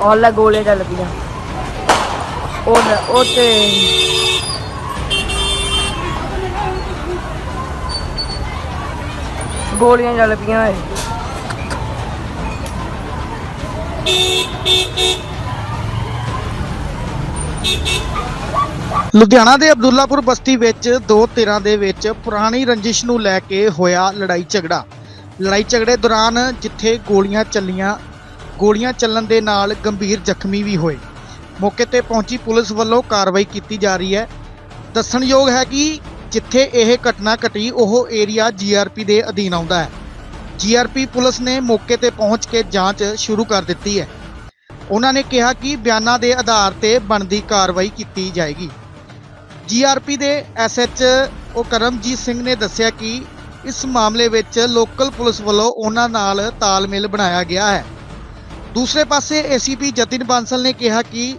ਉਹ ਲੈ ਗੋਲੀਆਂ ਚੱਲ ਉਹ ਉਹ ਤੇ ਗੋਲੀਆਂ ਚੱਲ ਪਈਆਂ ਏ ਲੁਧਿਆਣਾ ਦੇ ਅਬਦੁੱਲਾਪੁਰ ਬਸਤੀ ਵਿੱਚ ਦੋ ਧਿਰਾਂ ਦੇ ਵਿੱਚ ਪੁਰਾਣੀ ਰੰਜਿਸ਼ ਨੂੰ ਲੈ ਕੇ ਹੋਇਆ ਲੜਾਈ ਝਗੜਾ। ਲੜਾਈ ਝਗੜੇ ਦੌਰਾਨ ਜਿੱਥੇ ਗੋਲੀਆਂ ਚੱਲੀਆਂ ਗੋਲੀਆਂ ਚੱਲਣ ਦੇ ਨਾਲ ਗੰਭੀਰ ਜ਼ਖਮੀ ਵੀ ਹੋਏ। ਮੌਕੇ ਤੇ ਪਹੁੰਚੀ ਪੁਲਿਸ ਵੱਲੋਂ ਕਾਰਵਾਈ ਕੀਤੀ ਜਾ ਰਹੀ ਹੈ। ਦੱਸਣਯੋਗ ਹੈ ਕਿ ਜਿੱਥੇ ਇਹ ਘਟਨਾ ਘਟੀ, ਉਹ ਏਰੀਆ ਜੀਆਰਪੀ ਦੇ ਅਧੀਨ ਆਉਂਦਾ ਹੈ। ਜੀਆਰਪੀ ਪੁਲਿਸ ਨੇ ਮੌਕੇ ਤੇ ਪਹੁੰਚ ਕੇ ਜਾਂਚ ਸ਼ੁਰੂ ਕਰ ਦਿੱਤੀ ਹੈ। ਉਹਨਾਂ ਨੇ ਕਿਹਾ ਕਿ ਬਿਆਨਾਂ ਦੇ ਆਧਾਰ ਤੇ ਬਣਦੀ ਕਾਰਵਾਈ ਕੀਤੀ ਜਾਏਗੀ। ਜੀਆਰਪੀ ਦੇ ਐਸਐਚ ਉਹ ਕਰਮਜੀਤ ਸਿੰਘ ਨੇ ਦੱਸਿਆ ਕਿ ਇਸ ਮਾਮਲੇ ਵਿੱਚ ਲੋਕਲ ਪੁਲਿਸ ਵੱਲੋਂ ਉਹਨਾਂ ਨਾਲ ਤਾਲਮੇਲ ਬਣਾਇਆ ਗਿਆ ਹੈ। ਦੂਸਰੇ ਪਾਸੇ ਏਸੀਪੀ ਜਤਿਨ ਬਾਂਸਲ ਨੇ ਕਿਹਾ ਕਿ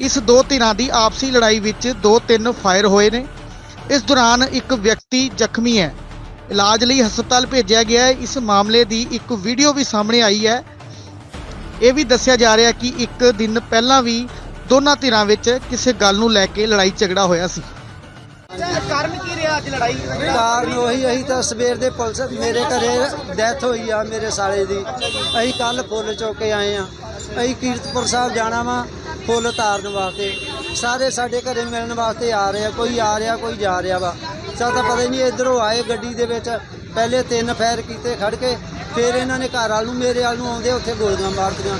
ਇਸ ਦੋ ਧਿਰਾਂ ਦੀ ਆਪਸੀ ਲੜਾਈ ਵਿੱਚ ਦੋ ਤਿੰਨ ਫਾਇਰ ਹੋਏ ਨੇ। ਇਸ ਦੌਰਾਨ ਇੱਕ ਵਿਅਕਤੀ ਜ਼ਖਮੀ ਹੈ। ਇਲਾਜ ਲਈ ਹਸਪਤਾਲ ਭੇਜਿਆ ਗਿਆ ਹੈ। ਇਸ ਮਾਮਲੇ ਦੀ ਇੱਕ ਵੀਡੀਓ ਵੀ ਸਾਹਮਣੇ ਆਈ ਹੈ। ਇਹ ਵੀ ਦੱਸਿਆ ਜਾ ਰਿਹਾ ਕਿ ਇੱਕ ਦਿਨ ਪਹਿਲਾਂ ਵੀ ਦੋਨਾਂ ਧਿਰਾਂ ਵਿੱਚ ਕਿਸੇ ਗੱਲ ਨੂੰ ਲੈ ਕੇ ਲੜਾਈ ਝਗੜਾ ਹੋਇਆ ਸੀ। ਕਾਰਨ ਅੱਜ ਲੜਾਈ ਕਾਰਨ ਉਹੀ ਅਸੀਂ ਤਾਂ ਸਵੇਰ ਦੇ ਪੁਲਿਸ ਮੇਰੇ ਘਰੇ ਡੈਥ ਹੋਈ ਆ ਮੇਰੇ ਸਾਲੇ ਦੀ। ਅਸੀਂ ਕੱਲ ਫੁੱਲ ਚੁੱਕ ਕੇ ਆਏ ਆ। ਅਸੀਂ ਕੀਰਤਪੁਰ ਸਾਹਿਬ ਜਾਣਾ ਵਾ, ਫੁੱਲ ਤਾਰਨ ਵਾਸਤੇ। ਸਾਰੇ ਸਾਡੇ ਘਰੇ ਮਿਲਣ ਵਾਸਤੇ ਆ ਰਹੇ ਆ। ਕੋਈ ਆ ਰਿਹਾ, ਕੋਈ ਜਾ ਰਿਹਾ ਵਾ। ਸਾਨੂੰ ਤਾਂ ਪਤਾ ਹੀ ਨਹੀਂ ਇਧਰੋਂ ਆਏ ਗੱਡੀ ਦੇ ਵਿੱਚ। ਪਹਿਲੇ ਤਿੰਨ ਫੈਰ ਕੀਤੇ ਖੜ ਕੇ, ਫਿਰ ਇਹਨਾਂ ਨੇ ਘਰ ਵਾਲ ਨੂੰ ਮੇਰੇ ਵਾਲ ਨੂੰ ਆਉਂਦੇ ਉੱਥੇ ਗੋਲੀਆਂ ਮਾਰਤੀਆਂ।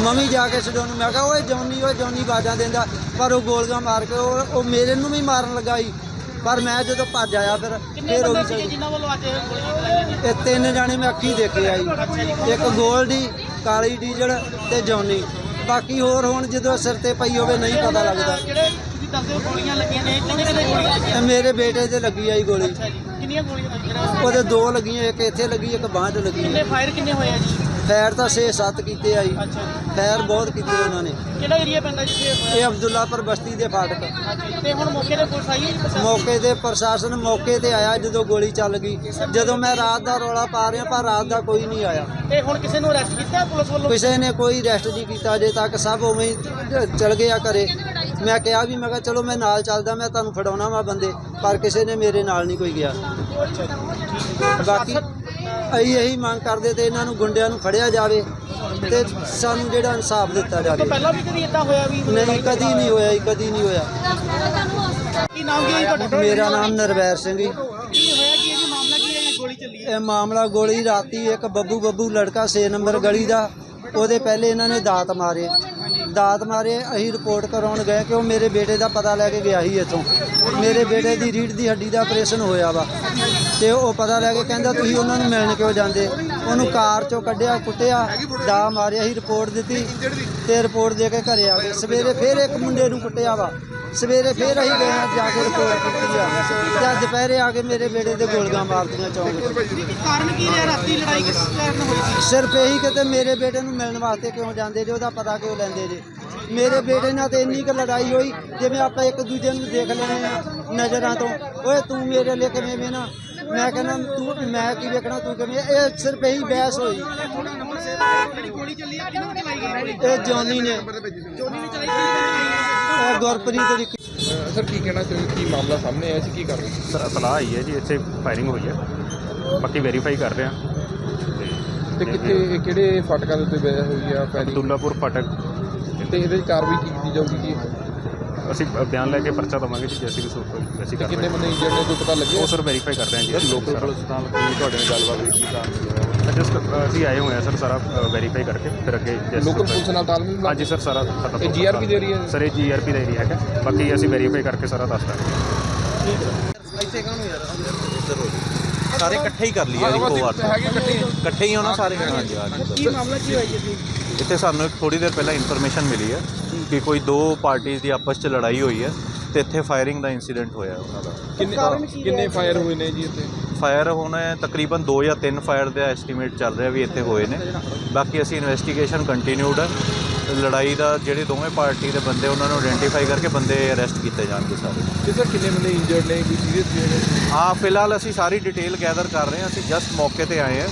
ਮੰਮੀ ਜਾ ਕੇ ਛਡੋ ਨੂੰ ਮੈਂ ਕਿਹਾ, ਓਏ ਜੌਨੀ ਓਏ ਜੌਨੀ ਬਾਜਾਂ ਦਿੰਦਾ। ਪਰ ਉਹ ਗੋਲੀਆਂ ਮਾਰ ਕੇ ਉਹ ਉਹ ਮੇਰੇ ਨੂੰ ਵੀ ਮਾਰਨ ਲੱਗਾ ਸੀ। ਪਰ ਮੈਂ ਜਦੋਂ ਭੱਜ ਆਇਆ ਫਿਰ ਕਿੰਨੇ ਫਿਰ ਉਹ ਬੰਦੇ ਸੀਗੇ ਜਿਨ੍ਹਾਂ ਵੱਲੋਂ ਅੱਜ ਇਹ ਗੋਲੀਆਂ ਚਲਾਈਆਂ ਗਈਆਂ? ਇਹ ਤਿੰਨ ਜਾਣੇ ਮੈਂ ਅੱਖੀ ਦੇਖੇ ਆਈ ਇੱਕ ਗੋਲਡੀ ਕਾਲੀ ਡੀਜ਼ਲ ਤੇ ਜੌਨੀ। ਬਾਕੀ ਹੋਰ ਹੁਣ ਜਦੋਂ ਸਿਰ ਤੇ ਪਈ ਹੋਵੇ ਨਹੀਂ ਪਤਾ ਲੱਗਦਾ। ਜਿਹੜੇ ਤੁਸੀਂ ਦੱਸਦੇ ਹੋ ਗੋਲੀਆਂ ਲੱਗੀਆਂ ਨੇ ਕਿੰਨੇ ਕਿੰਨੇ ਗੋਲੀਆਂ ਲੱਗੀਆਂ? ਤੇ ਮੇਰੇ ਬੇਟੇ ਤੇ ਲੱਗੀ ਆਈ ਗੋਲੀ। ਅੱਛਾ ਜੀ। ਕਿੰਨੀਆਂ ਗੋਲੀਆਂ ਲੱਗੀਆਂ? ਉਹਦੇ ਦੋ ਲੱਗੀਆਂ ਇੱਕ ਇੱਥੇ ਲੱਗੀ ਇੱਕ ਬਾਂਹ 'ਚ ਲੱਗੀ। ਕਿੰਨੇ ਫਾਇਰ ਕਿੰਨੇ ਹੋਏ ਆ ਜੀ? ਫੈਰ ਤਾਂ 6-7 ਕੀਤੇ ਅੱਛਾ ਜੀ। ਫੈਰ ਬਹੁਤ ਕੀਤੇ ਉਹਨਾਂ ਨੇ। ਕਿਹੜਾ ਏਰੀਆ ਪੈਂਦਾ ਜਿੱਥੇ? ਇਹ ਅਬਦੁੱਲਾਪੁਰ ਬਸਤੀ ਦੇ ਫਾਟਕ। ਤੇ ਹੁਣ ਮੌਕੇ ਤੇ ਪੁਲਿਸ ਆਈ ਹੈ ਜੀ ਪ੍ਰਸ਼ਾਸਨ? ਮੌਕੇ ਤੇ ਪ੍ਰਸ਼ਾਸਨ ਮੌਕੇ ਤੇ ਆਇਆ ਜਦੋਂ ਗੋਲੀ ਚੱਲ ਗਈ। ਜਦੋਂ ਮੈਂ ਰਾਤ ਦਾ ਰੌਲਾ ਪਾ ਰਿਹਾ ਪਰ ਰਾਤ ਦਾ ਕੋਈ ਨਹੀਂ ਆਇਆ। ਤੇ ਹੁਣ ਕਿਸੇ ਨੂੰ ਅਰੈਸਟ ਕੀਤਾ ਪੁਲਿਸ ਵੱਲੋਂ? ਕਿਸੇ ਨੇ ਕੋਈ ਰੈਸਟ ਨਹੀਂ ਕੀਤਾ ਅਜੇ ਤੱਕ ਸਭ ਉਵੇਂ ਹੀ ਚਲ ਗਏ ਆ ਘਰੇ। ਮੈਂ ਕਿਹਾ ਵੀ ਮੈਂ ਕਿਹਾ ਚਲੋ ਮੈਂ ਨਾਲ ਚੱਲਦਾ ਮੈਂ ਤੁਹਾਨੂੰ ਫੜਾਉਣਾ ਵਾ ਬੰਦੇ ਪਰ ਕਿਸੇ ਨੇ ਮੇਰੇ ਨਾਲ ਨਹੀਂ ਕੋਈ ਗਿਆ। ਬਾਕੀ ਅਸੀਂ ਇਹੀ ਮੰਗ ਕਰਦੇ ਤੇ ਇਹਨਾਂ ਨੂੰ ਗੁੰਡਿਆਂ ਨੂੰ ਫੜਿਆ ਜਾਵੇ ਤੇ ਸਾਨੂੰ ਜਿਹੜਾ ਇਨਸਾਫ ਦਿੱਤਾ ਜਾਵੇ। ਪਹਿਲਾਂ ਵੀ ਕਦੀ ਇਦਾਂ ਹੋਇਆ ਵੀ ਨਹੀਂ ਕਦੀ ਨਹੀਂ ਹੋਇਆ ਜੀ, ਕਦੀ ਨਹੀਂ ਹੋਇਆ। ਕੀ ਨਾਮ ਕੀ ਹੈ ਤੁਹਾਡਾ? ਮੇਰਾ ਨਾਮ ਨਰਵੈਰ ਸਿੰਘ ਜੀ। ਕੀ ਹੋਇਆ ਕੀ ਹੈ ਜੀ? ਮਾਮਲਾ ਕੀ ਹੈ ਜੀ ਗੋਲੀ ਚੱਲੀ ਇਹ ਮਾਮਲਾ ਗੋਲੀ ਰਾਤੀ ਇੱਕ ਬੱਬੂ ਬੱਬੂ ਲੜਕਾ 6 ਨੰਬਰ ਗਲੀ ਦਾ ਉਹਦੇ ਪਹਿਲੇ ਇਹਨਾਂ ਨੇ ਦਾਤ ਮਾਰੇ। ਦਾਤ ਮਾਰੇ ਅਸੀਂ ਰਿਪੋਰਟ ਕਰਾਉਣ ਗਏ ਕਿ ਉਹ ਮੇਰੇ ਬੇਟੇ ਦਾ ਪਤਾ ਲੈ ਕੇ ਗਿਆ ਸੀ ਇੱਥੋਂ। ਮੇਰੇ ਬੇਟੇ ਦੀ ਰੀੜ ਦੀ ਹੱਡੀ ਦਾ ਆਪਰੇਸ਼ਨ ਹੋਇਆ ਵਾ। ਤੇ ਉਹ ਪਤਾ ਲੈ ਕੇ ਕਹਿੰਦਾ ਤੁਸੀਂ ਉਹਨਾਂ ਨੂੰ ਮਿਲਣ ਕਿਉਂ ਜਾਂਦੇ? ਉਹਨੂੰ ਕਾਰ ਚੋਂ ਕੱਢਿਆ ਕੁੱਟਿਆ ਦਾ ਮਾਰਿਆ ਸੀ ਰਿਪੋਰਟ ਦਿੱਤੀ ਤੇ ਰਿਪੋਰਟ ਦੇ ਕੇ ਘਰੇ ਆ ਗਏ। ਸਵੇਰੇ ਫਿਰ ਇੱਕ ਮੁੰਡੇ ਨੂੰ ਕੁੱਟਿਆ ਵਾ। ਸਵੇਰੇ ਫਿਰ ਅਸੀਂ ਗਏ ਆ ਜਾ ਕੇ ਰਿਪੋਰਟ ਕੀਤੀ ਆ। ਤੇ ਦੁਪਹਿਰੇ ਆ ਕੇ ਮੇਰੇ ਬੇਟੇ ਦੇ ਗੋਲੀਆਂ ਮਾਰਤੀਆਂ ਚੌਂਕ ਕਾਰਨ ਕੀ ਰਿਹਾ? ਰਾਤੀ ਲੜਾਈ ਕਿਸ ਕਾਰਨ ਹੋਈ ਸੀ? ਸਿਰਫ ਇਹੀ ਕਿ ਤੇ ਮੇਰੇ ਬੇਟੇ ਨੂੰ ਮਿਲਣ ਵਾਸਤੇ ਕਿਉਂ ਜਾਂਦੇ ਜੇ ਉਹਦਾ ਪਤਾ ਕਿਉਂ ਲੈਂਦੇ ਜੇ? ਮੇਰੇ ਬੇਟੇ ਨਾਲ ਤੇ ਇੰਨੀ ਕੁ ਲੜਾਈ ਹੋਈ ਜਿਵੇਂ ਆਪਾਂ ਇੱਕ ਦੂਜੇ ਨੂੰ ਦੇਖ ਲੈਣੇ ਆ ਨਜ਼ਰਾਂ ਤੋਂ ਓਏ ਤੂੰ ਮੇਰੇ ਲਈ ਕਿਵੇਂ ਵੇਨਾ? ਮੈਂ ਕਹਿੰਦਾ ਤੂੰ ਮੈਂ ਕੀ ਵੇਖਣਾ ਤੂੰ ਕਿਵੇਂ ਇਹ ਸਿਰਫ ਇਹੀ ਬਹਿਸ ਹੋਈ। ਜਿਹੜੀ ਗੋਲੀ ਚੱਲੀ ਹੈ ਕਿਹਨਾਂ ਨੇ ਚਲਾਈ ਗਈ ਗੋਲੀ ਇਹ ਜੋਨੀ ਨੇ। ਜੋਨੀ ਨੇ ਚਲਾਈ ਗਈ ਇਹ ਗੁਰਪ੍ਰੀਤ ਦੀ ਅਹ ਸਰ ਕੀ ਕਹਿਣਾ ਚਾਹੀਏ ਕੀ ਮਾਮਲਾ ਸਾਹਮਣੇ ਆਇਆ ਸੀ? ਕੀ ਕਰ ਰਹੇ ਸੀ? ਸਰ ਇਤਲਾਹ ਆਈ ਹੈ ਜੀ ਇੱਥੇ ਫਾਇਰਿੰਗ ਹੋਈ ਹੈ। ਬਾਕੀ ਵੈਰੀਫਾਈ ਕਰ ਰਹੇ ਹਾਂ। ਤੇ ਕਿੱਥੇ ਕਿਹੜੇ ਫਾਟਕਾਂ ਦੇ ਉੱਤੇ ਬਹਿ ਹੋਈ ਆ ਫੈਰੀ ਅਬਦੁੱਲਾਪੁਰ ਫਾਟਕ। ਤੇ ਇਹਦੇ 'ਚ ਕਾਰਵਾਈ ਕੀ ਕੀਤੀ ਜਾਊਗੀ ਜੀ? ਅਸੀਂ ਬਿਆਨ ਲੈ ਕੇ ਪਰਚਾ ਦਵਾਂਗੇ ਜੀ ਜੈਸੀ ਵੀ ਸੂਰਤ ਹੋਈ ਤੇ ਕਰ ਕਿੰਨੇ ਬੰਦੇ ਇੰਜਰਡ ਨੇ ਕੋਈ ਪਤਾ ਹਾਂ ਲੱਗਿਆ ਉਹ ਸਰ ਵੈਰੀਫਾਈ ਕਰ ਰਹੇ ਹਾਂ ਜੀ ਲੋਕਲ ਪੁਲਿਸ ਨਾਲ ਕੀ ਤੁਹਾਡੇ ਨਾਲ ਗੱਲਬਾਤ ਹੋਈ ਕੀ ਕਾਰਨ ਜਸਟ ਅਸੀਂ ਆਏ ਹੋਏ ਹਾਂ ਸਰ ਸਾਰਾ ਵੈਰੀਫਾਈ ਕਰਕੇ ਫਿਰ ਅੱਗੇ ਜਿਸ ਲੋਕਲ ਪੁਲਿਸ ਨਾਲ ਤਾਲਮੇਲ ਬਣਾ- ਹਾਂਜੀ ਸਰ ਸਾਰਾ ਖਤਮ ਇਹ GRP ਦਾ ਹੈ? ਸਰ ਇਹ ਜੀਆਰਪੀ ਦਾ ਏਰੀਆ ਹੈਗਾ। ਬਾਕੀ ਅਸੀਂ ਵੈਰੀਫਾਈ ਕਰਕੇ ਸਾਰਾ ਦੱਸ ਦਾਂਗੇ। ਸਾਰੇ ਇਕੱਠੇ ਹੀ ਕਰ ਜੀ ਇੱਕੋ ਵਾਰ। ਹੈਗੇ ਇਕੱਠੇ ਹੀ? ਇਕੱਠੇ ਹੀ ਹੋਣਾ ਸਾਰੇ ਹਾਂਜੀ ਹਾਂਜੀ ਕੀ ਮਾਮਲਾ ਕੀ ਹੋਇਆ ਜੀ? ਇੱਥੇ ਸਾਨੂੰ ਇੱਕ ਥੋੜੀ ਦੇਰ ਪਹਿਲਾਂ ਇਨਫੋਰਮੇਸ਼ਨ ਮਿਲੀ ਹੈ ਕਿ ਕੋਈ ਦੋ ਪਾਰਟੀਆਂ ਦੀ ਆਪਸ 'ਚ ਲੜਾਈ ਹੋਈ ਹੈ ਤੇ ਇੱਥੇ ਫਾਇਰਿੰਗ ਦਾ ਇਨਸੀਡੈਂਟ ਹੋਇਆ ਉਹਨਾਂ ਦਾ। ਕਿੰਨੇ ਕਿੰਨੇ ਫਾਇਰ ਹੋਏ ਨੇ ਜੀ ਇੱਥੇ? ਫਾਇਰ ਹੁਣ ਤਕਰੀਬਨ 2 ਜਾਂ 3 ਫਾਇਰ ਦਾ ਐਸਟੀਮੇਟ ਚੱਲ ਰਿਹਾ ਵੀ ਇੱਥੇ ਹੋਏ ਨੇ। ਬਾਕੀ ਅਸੀਂ ਇਨਵੈਸਟੀਗੇਸ਼ਨ ਕੰਟੀਨਿਊਡ ਹੈ। ਲੜਾਈ ਦਾ ਜਿਹੜੇ ਦੋਵੇਂ ਪਾਰਟੀ ਦੇ ਬੰਦੇ ਉਹਨਾਂ ਨੂੰ ਆਇਡੈਂਟੀਫਾਈ ਕਰਕੇ ਬੰਦੇ ਅਰੈਸਟ ਕੀਤੇ ਜਾਣਗੇ ਸਾਰੇ। ਤੇ ਸਰ ਕਿੰਨੇ ਬੰਦੇ ਇੰਜਰਡ ਨੇ? ਕੋਈ ਸੀਰੀਅਸ ਵੀ ਨੇ? ਹਾਂ ਫਿਲਹਾਲ ਅਸੀਂ ਸਾਰੀ ਡਿਟੇਲ ਗੈਦਰ ਕਰ ਰਹੇ ਹਾਂ। ਅਸੀਂ ਜਸਟ ਮੌਕੇ ਤੇ ਆਏ ਹਾਂ।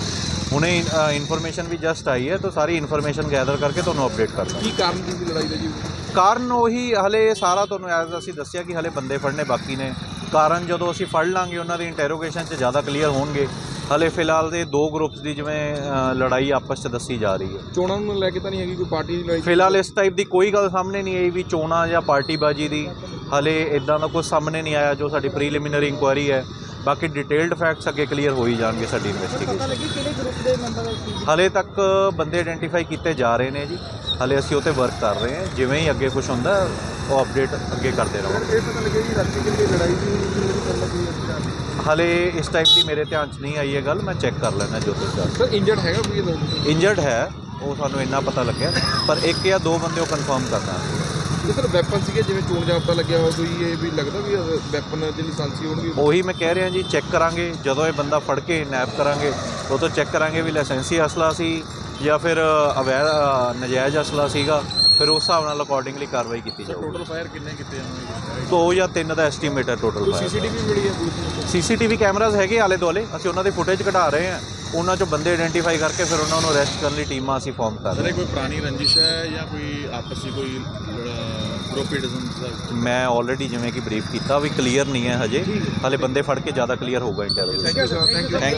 ਹੁਣੇ ਇਨਫੋਰਮੇਸ਼ਨ ਵੀ ਜਸਟ ਆਈ ਹੈ ਤਾਂ ਸਾਰੀ ਇਨਫੋਰਮੇਸ਼ਨ ਗੈਦਰ ਕਰਕੇ ਤੁਹਾਨੂੰ ਅਪਡੇਟ ਕਰ ਦਾਂਗੇ। ਕੀ ਕਾਰਨ ਸੀ ਲੜਾਈ ਦਾ ਜੀ? ਕਾਰਨ ਉਹੀ ਹਲੇ ਸਾਰਾ ਤੁਹਾਨੂੰ ਐਜ਼ ਅਸੀਂ ਦੱਸਿਆ ਕਿ ਹਲੇ ਬੰਦੇ ਫੜਨੇ ਬਾਕੀ ਨੇ। ਕਾਰਨ ਜਦੋਂ ਅਸੀਂ ਫੜ ਲਾਂਗੇ ਉਹਨਾਂ ਦੀ ਇੰਟਰੋਗੇਸ਼ਨ 'ਚ ਜ਼ਿਆਦਾ ਕਲੀਅਰ ਹੋਣਗੇ। ਹਲੇ ਫਿਲਹਾਲ ਦੇ ਦੋ ਗਰੁੱਪਸ ਦੀ ਜਿਵੇਂ ਲੜਾਈ ਆਪਸ 'ਚ ਦੱਸੀ ਜਾ ਰਹੀ ਹੈ। ਚੋਣਾਂ ਨੂੰ ਲੈ ਕੇ ਤਾਂ ਨਹੀਂ ਹੈਗੀ ਕੋਈ ਪਾਰਟੀ ਦੀ ਲੜਾਈ? ਫਿਲਹਾਲ ਇਸ ਟਾਈਪ ਦੀ ਕੋਈ ਗੱਲ ਸਾਹਮਣੇ ਨਹੀਂ ਆਈ ਵੀ ਚੋਣਾਂ ਜਾਂ ਪਾਰਟੀਬਾਜ਼ੀ ਦੀ। ਹਲੇ ਇਦਾਂ ਦਾ ਕੁਝ ਸਾਹਮਣੇ ਨਹੀਂ ਆਇਆ ਜੋ ਸਾਡੀ ਪ੍ਰੀਲਿਮਿਨਰੀ ਇਨਕੁਆਇਰੀ ਹੈ। ਬਾਕੀ ਡਿਟੇਲਡ ਫੈਕਟਸ ਅੱਗੇ ਕਲੀਅਰ ਹੋ ਹੀ ਜਾਣਗੇ ਸਾਡੀ ਇਨਵੈਸਟੀਗੇਸ਼ਨ ਹਲੇ ਤੱਕ ਬੰਦੇ ਆਇਡੈਂਟੀਫਾਈ ਕੀਤੇ ਜਾ ਰਹੇ ਨੇ ਜੀ। ਹਲੇ ਅਸੀਂ ਉਹ 'ਤੇ ਵਰਕ ਕਰ ਰਹੇ ਹਾਂ। ਜਿਵੇਂ ਹੀ ਅੱਗੇ ਕੁਝ ਹੁੰਦਾ ਉਹ ਅਪਡੇਟ ਅੱਗੇ ਕਰਦੇ ਰਹਾਂਗੇ ਇਹ ਪਤਾ ਜੀ ਰਾਤੀ ਲੜਾਈ ਹਲੇ ਇਸ ਟਾਈਪ ਦੀ ਮੇਰੇ ਧਿਆਨ 'ਚ ਨਹੀਂ ਆਈ ਇਹ ਗੱਲ ਮੈਂ ਚੈੱਕ ਕਰ ਲੈਣਾ ਜੋ ਤੁਸੀਂ ਦੱਸ ਸਰ ਇੰਜਰਡ ਹੈਗਾ ਕੋਈ ਇੰਜਰਡ ਹੈ ਉਹ ਸਾਨੂੰ ਇੰਨਾ ਪਤਾ ਲੱਗਿਆ। ਪਰ ਇੱਕ ਜਾਂ ਦੋ ਬੰਦੇ ਉਹ ਕਨਫਰਮ ਕਰਨਾ। ਇਹ ਸਰ ਵੈਪਨ ਸੀਗੇ ਜਿਵੇਂ ਚੋਣ ਜਾਬਤਾ ਲੱਗਿਆ ਹੋਇਆ ਕੋਈ ਇਹ ਵੀ ਲੱਗਦਾ ਵੀ ਵੈਪਨ ਦੀ ਲਾਇਸੈਂਸੀ ਹੋਣਗੇ? ਉਹੀ ਮੈਂ ਕਹਿ ਰਿਹਾ ਜੀ ਚੈੱਕ ਕਰਾਂਗੇ ਜਦੋਂ ਇਹ ਬੰਦਾ ਫੜ ਕੇ ਨੈਪ ਕਰਾਂਗੇ ਉਹ ਤੋਂ ਚੈੱਕ ਕਰਾਂਗੇ ਵੀ ਲਾਇਸੈਂਸੀ ਅਸਲਾ ਸੀ ਜਾਂ ਫਿਰ ਅਵੈਧ ਨਜਾਇਜ਼ ਅਸਲਾ ਸੀਗਾ ਫਿਰ ਉਸ ਹਿਸਾਬ ਨਾਲ ਅਕੋਰਡਿੰਗਲੀ ਕਾਰਵਾਈ ਕੀਤੀ ਜਾਊਗੀ। ਟੋਟਲ ਫਾਇਰ ਕਿੰਨੇ ਕੀਤੇ ਹੋਣਗੇ ਦੋ ਜਾਂ ਤਿੰਨ ਦਾ ਐਸਟੀਮੇਟ ਹੈ ਟੋਟਲ ਫਾਇਰ ਸੀਸੀਟੀਵੀ ਮਿਲੀ ਹੈ? ਸੀਸੀਟੀਵੀ ਕੈਮਰਾਜ਼ ਹੈਗੇ ਆਲੇ ਦੁਆਲੇ ਅਸੀਂ ਉਹਨਾਂ ਦੀ ਫੁਟੇਜ ਕਢਾ ਰਹੇ ਹਾਂ। ਉਹਨਾਂ ਚੋਂ ਬੰਦੇ ਆਇਡੈਂਟੀਫਾਈ ਕਰਕੇ ਫਿਰ ਉਹਨਾਂ ਨੂੰ ਅਰੈਸਟ ਕਰਨ ਲਈ ਟੀਮਾਂ ਅਸੀਂ ਫਾਰਮ ਕਰ ਰਹੇ ਕੋਈ ਪੁਰਾਣੀ ਰੰਜਿਸ਼ ਹੈ ਜਾਂ ਕੋਈ ਆਪਸੀ ਕੋਈ ਹਾਂ ਮੈਂ ਆਲਰੇਡੀ ਜਿਵੇਂ ਕਿ ਬਰੀਫ ਕੀਤਾ ਵੀ ਕਲੀਅਰ ਨਹੀਂ ਹੈ ਹਜੇ। ਹਲੇ ਬੰਦੇ ਫੜ ਕੇ ਜ਼ਿਆਦਾ ਕਲੀਅਰ ਹੋਊਗਾ interview thank you sir thank you